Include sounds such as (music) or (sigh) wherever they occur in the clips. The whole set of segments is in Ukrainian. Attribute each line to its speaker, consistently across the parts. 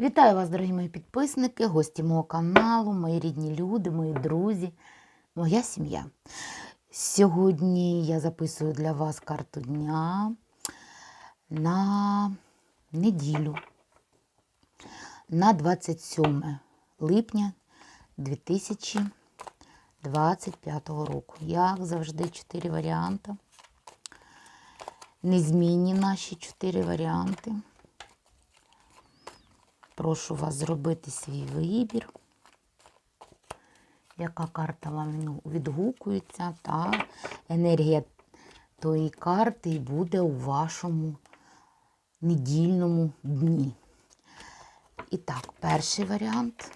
Speaker 1: Вітаю вас, дорогі мої підписники, гості мого каналу, мої рідні люди, мої друзі, моя сім'я. Сьогодні я записую для вас карту дня на неділю, на 27 липня 2025 року. Як завжди, чотири варіанти. Незмінні наші чотири варіанти. Прошу вас зробити свій вибір. Яка карта вам відгукується, та енергія тої карти буде у вашому недільному дні. І так, перший варіант,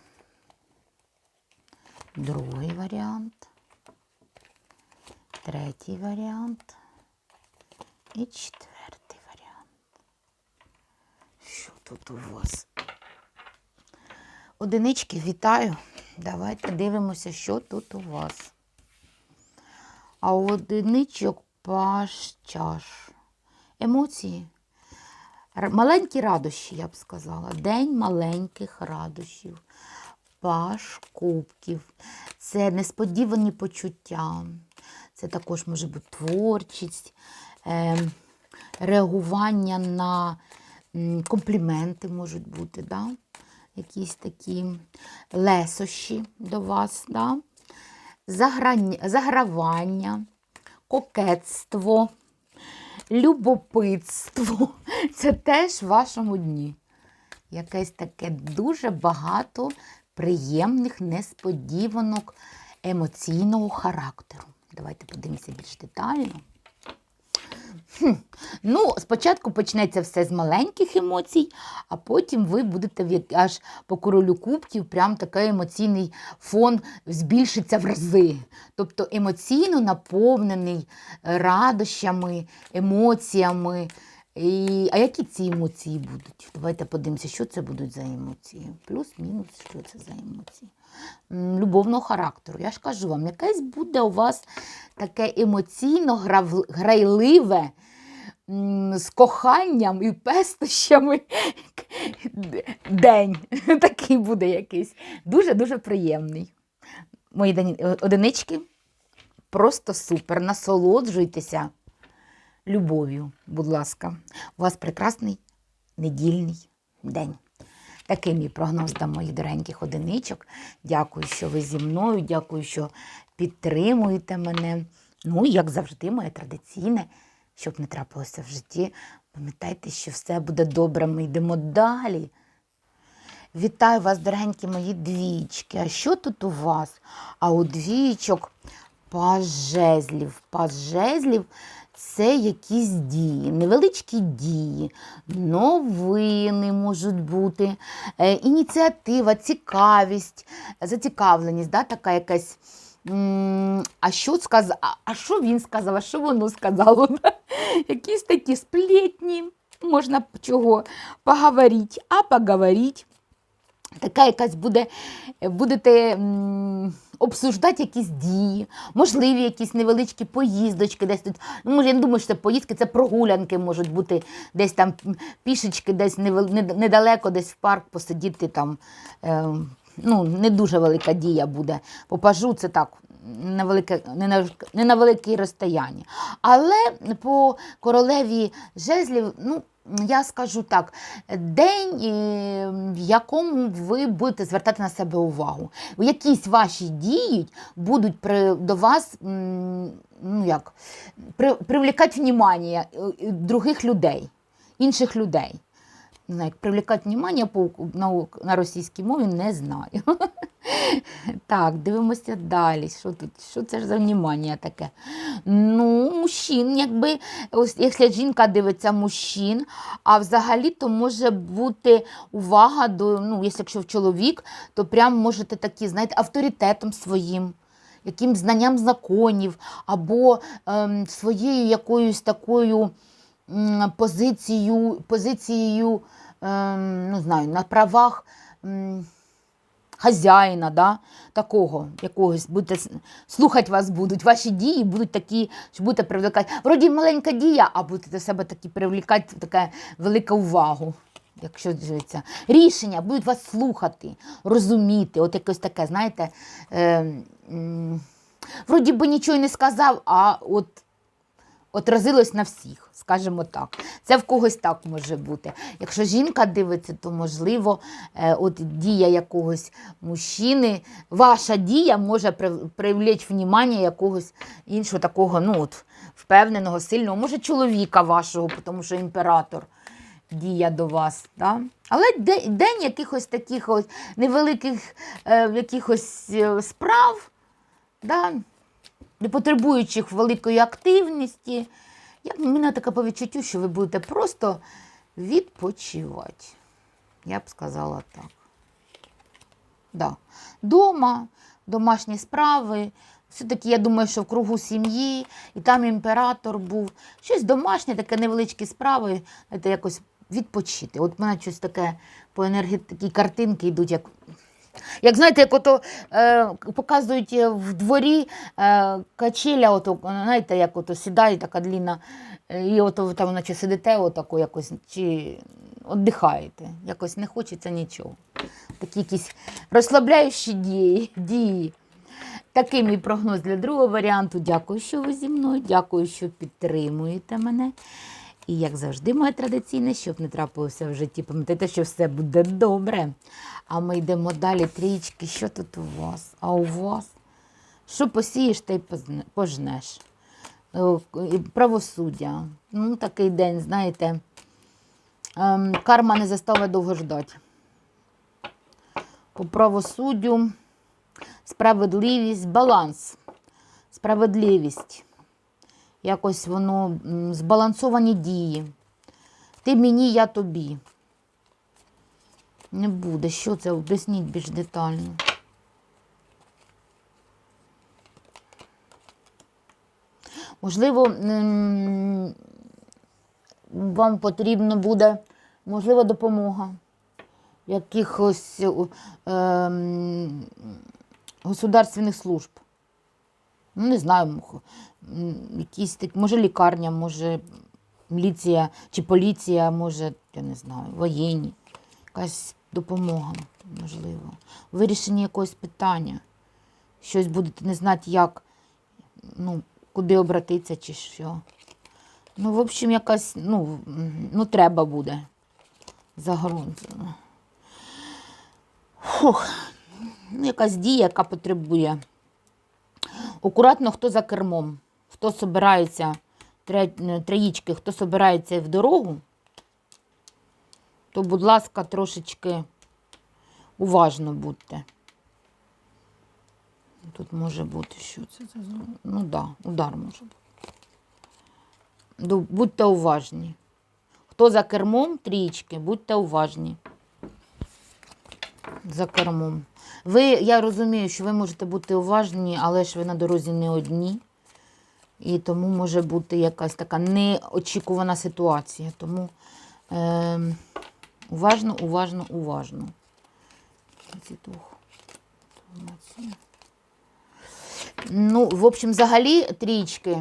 Speaker 1: другий варіант, третій варіант і четвертий варіант. Що тут у вас? Одинички, вітаю. Давайте дивимося, що тут у вас. А у одиничок паш чаш. Емоції. Маленькі радощі, я б сказала. День маленьких радощів. Паш кубків. Це несподівані почуття. Це також може бути творчість, е, реагування на компліменти можуть бути. Да? Якісь такі лесощі до вас, да? Заграння, загравання, кокетство, любопитство. (laughs) Це теж в вашому дні. Якесь таке дуже багато приємних несподіванок емоційного характеру. Давайте подивимося більш детально. Хм. Ну, спочатку почнеться все з маленьких емоцій, а потім ви будете аж по королю кубків, прям такий емоційний фон збільшиться в рази. Тобто емоційно наповнений е, радощами, емоціями. І, а які ці емоції будуть? Давайте подивимося, що це будуть за емоції. Плюс-мінус, що це за емоції. Любовного характеру. Я ж кажу вам, якесь буде у вас таке емоційно грайливе, з коханням і пестощами день. (laughs) Такий буде якийсь. Дуже-дуже приємний. Мої одинички просто супер. Насолоджуйтеся любов'ю, будь ласка. У вас прекрасний недільний день. Такий мій прогноз до моїх дорогеньких одиничок. Дякую, що ви зі мною, дякую, що підтримуєте мене. Ну, як завжди, моє традиційне, щоб не трапилося в житті. Пам'ятайте, що все буде добре. Ми йдемо далі. Вітаю вас, дорогенькі мої двічки. А що тут у вас? А у двічок паж жезлів. Паж жезлів це якісь дії, невеличкі дії, новини можуть бути, е, ініціатива, цікавість, зацікавленість, да, така якась. А що сказав? А що він сказав? А що воно сказало? (laughs) Якісь такі сплетні, можна чого поговорити, а поговорити така якась буде, будете обсуждати якісь дії, можливі якісь невеличкі поїздочки десь тут. Ну, може, я не думаю, що це поїздки, це прогулянки можуть бути десь там пішечки, десь недалеко, десь в парк посидіти там. Е, ну, не дуже велика дія буде. По пажу це так. На велике, не, на, не на велике розстояння. Але по королеві жезлів, ну, я скажу так, день, е, в якому ви будете звертати на себе увагу. Якісь ваші дії будуть при, до вас ну як, при, привлекати внимання е, е, других людей, інших людей. Не знаю, як привлекати внимання по, на, російській мові не знаю. (laughs) Так, дивимося далі. Що тут? Що це ж за внимання таке? Ну, мужчин, якби, ось, якщо жінка дивиться мужчин, а взагалі то може бути увага до, ну, якщо чоловік, то прям можете такі, знаєте, авторитетом своїм. Яким знанням законів, або ем, своєю якоюсь такою м, позицією, ем, ну, знаю, на правах хазяїна, да? такого якогось, будете, слухати вас будуть, ваші дії будуть такі, що будете привлекати. Вроді маленька дія, а будете до себе такі привлекати, така велика увагу якщо дивиться, рішення будуть вас слухати, розуміти. От якось таке, знаєте, е, м, вроді би нічого не сказав, а от отразилось на всіх, скажімо так. Це в когось так може бути. Якщо жінка дивиться, то можливо, е, от дія якогось мужчини, ваша дія може прив- привлечь внимання якогось іншого такого, ну от, впевненого, сильного, може, чоловіка вашого, тому що імператор. Дія до вас, да? але день якихось таких ось невеликих е, якихось е, справ, да? Не потребуючих великої активності. В мене таке по відчуттю, що ви будете просто відпочивати. Я б сказала так. Да. Дома, домашні справи. Все-таки я думаю, що в кругу сім'ї, і там імператор був. Щось домашнє, таке невеличкі справи, знаєте, якось відпочити. От в мене щось таке по енергії, такі картинки йдуть, як як знаєте, як ото е, показують е, в дворі е, качеля, ото, знаєте, як ото сідає така длінна, е, і ото ви там наче сидите, отако якось, чи віддихаєте. Якось не хочеться нічого. Такі якісь розслабляючі дії. дії. Такий мій прогноз для другого варіанту. Дякую, що ви зі мною. Дякую, що підтримуєте мене. І як завжди, моє традиційне, щоб не трапилося в житті, пам'ятайте, що все буде добре. А ми йдемо далі. Трічки, що тут у вас? А у вас? Що посієш, та й пожнеш. Е, Правосуддя. Ну, такий день, знаєте. Ем, Карма не заставить довго ждати. По правосуддю, справедливість, баланс, справедливість. Якось воно збалансовані дії. Ти мені, я тобі. Не буде. Що це? Об'ясніть більш детально. Можливо, вам потрібно буде, можливо, допомога якихось е, государственних служб. Ну, не знаю, якісь так, може лікарня, може міліція чи поліція, може, я не знаю, воєнні. Якась допомога, можливо. Вирішення якогось питання. Щось будете не знати, як, ну, куди обратитися чи що. Ну, в общем, якась, ну, ну треба буде. Загрунтовано. Фух. Ну, якась дія, яка потребує. Акуратно, хто за кермом, хто собирається, тре- троїчки, хто собирається в дорогу, то, будь ласка, трошечки уважно будьте. Тут може бути, що це? за? Ну так, да, удар може бути. Будьте уважні. Хто за кермом трічки, будьте уважні. За кермом. Ви, я розумію, що ви можете бути уважні, але ж ви на дорозі не одні. І тому може бути якась така неочікувана ситуація. Тому е, уважно, уважно, уважно. Ну, в общем, взагалі трічки.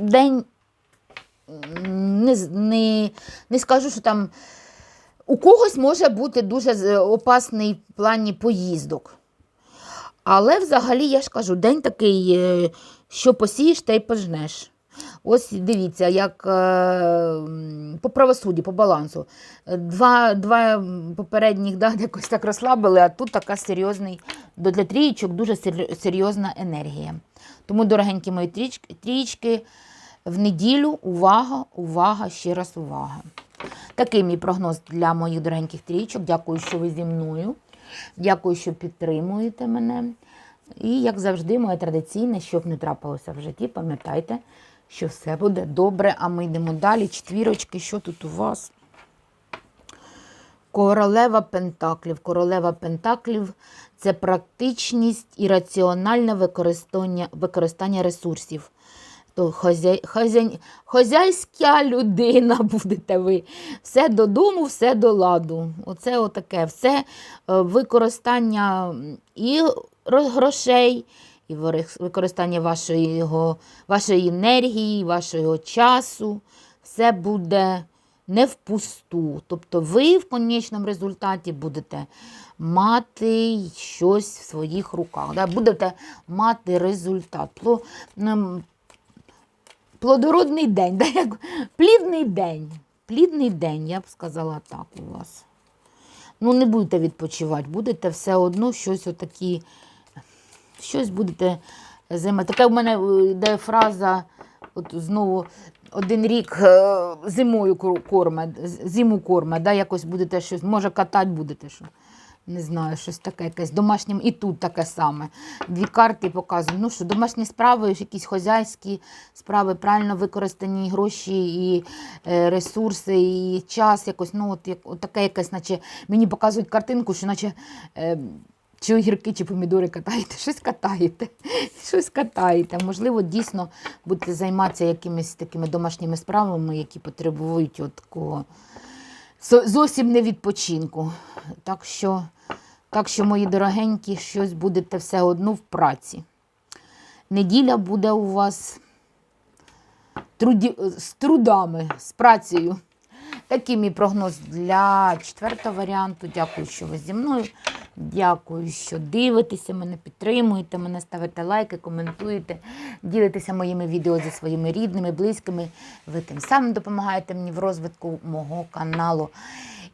Speaker 1: День не, не, не скажу, що там у когось може бути дуже опасний в плані поїздок. Але взагалі, я ж кажу, день такий, е, що посієш, та й пожнеш. Ось дивіться, як е, по правосудді, по балансу. Е, Два, два попередніх да, (laughs) якось так розслабили, а тут така серйозний, для трієчок дуже серйозна енергія. Тому, дорогенькі мої трієчки, в неділю увага, увага, ще раз увага. Такий мій прогноз для моїх дорогеньких трійчок. Дякую, що ви зі мною. Дякую, що підтримуєте мене. І, як завжди, моє традиційне, щоб не трапилося в житті, пам'ятайте, що все буде добре. А ми йдемо далі. Четвірочки, що тут у вас? Королева Пентаклів. Королева Пентаклів це практичність і раціональне використання, використання ресурсів. То хозяй, хозяй, хозяйська людина (laughs) будете ви. Все додому, все до ладу. Оце отаке. Все е, використання і грошей, і використання вашої, його- вашої енергії, вашого часу. Все буде не впусту. Тобто ви в конечному результаті будете мати щось в своїх руках. Да? Будете мати результат. Пло- Плодородний день, (laughs) да? як плідний день. Плідний день, я б сказала так у вас. Ну, не будете відпочивати, будете все одно щось отакі, щось будете займати. Така в мене е, йде фраза, от знову один рік е, зимою кор- корме, зиму корме, да, якось будете щось, може катати будете що. Не знаю, щось таке, якесь домашнє, і тут таке саме. Дві карти показують. Ну що, домашні справи, якісь хозяйські справи, правильно використані гроші, і е, ресурси, і час якось. Ну, от, як, от таке якесь, наче мені показують картинку, що наче. Е, чи огірки, чи помідори катаєте, щось катаєте, (laughs) щось катаєте. Можливо, дійсно будете займатися якимись такими домашніми справами, які потребують от такого зо- зовсім не відпочинку. Так що, так що, мої дорогенькі, щось будете все одно в праці. Неділя буде у вас труді, з трудами, з працею. Такий мій прогноз для четвертого варіанту. Дякую, що ви зі мною. Дякую, що дивитеся мене, підтримуєте мене, ставите лайки, коментуєте, ділитеся моїми відео зі своїми рідними, близькими. Ви тим самим допомагаєте мені в розвитку мого каналу.